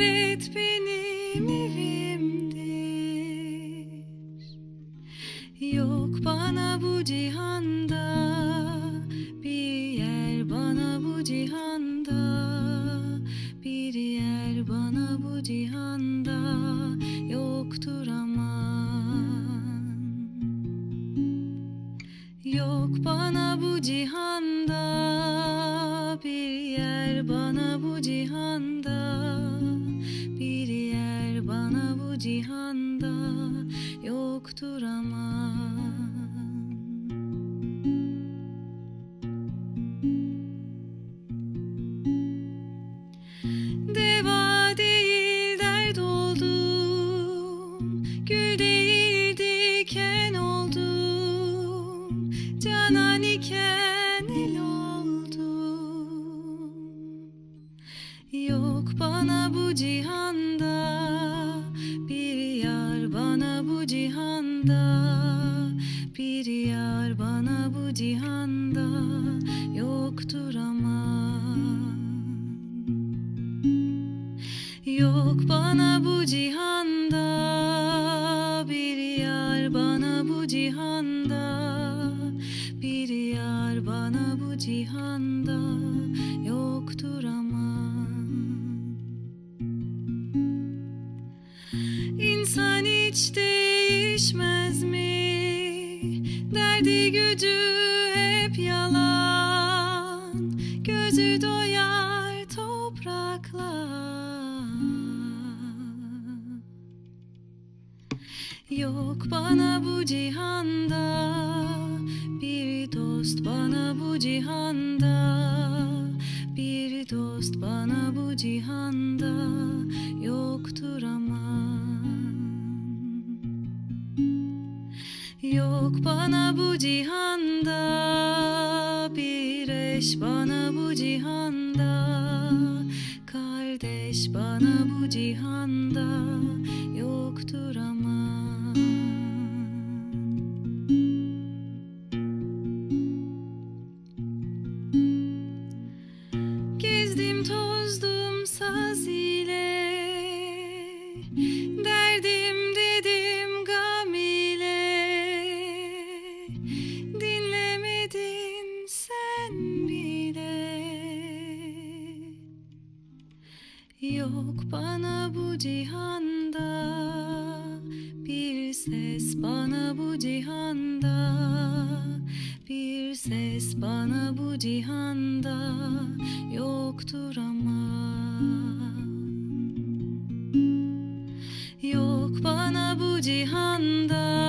cennet benim evimdir. Yok bana bu cihanda bir yer bana bu cihanda bir yer bana bu cihanda yoktur aman. Yok bana bu cihanda cihanda yoktur aman Deva değil dert oldum Gül değil diken oldum Canan iken el oldum Yok bana bu cihanda yar bana bu cihanda Yoktur aman Yok bana bu cihanda bir yar bana bu cihanda bir yar bana bu cihanda yoktur aman İnsan hiç değişmez? Derdi gücü hep yalan Gözü doyar toprakla Yok bana bu cihanda Bir dost bana bu cihanda Bir dost bana bu cihanda Yok bana bu cihanda bir eş bana bu cihanda. Kardeş bana bu cihanda yoktur aman Gezdim tozdum saz ile Yok bana bu cihanda Bir ses bana bu cihanda Bir ses bana bu cihanda Yoktur aman Yok bana bu cihanda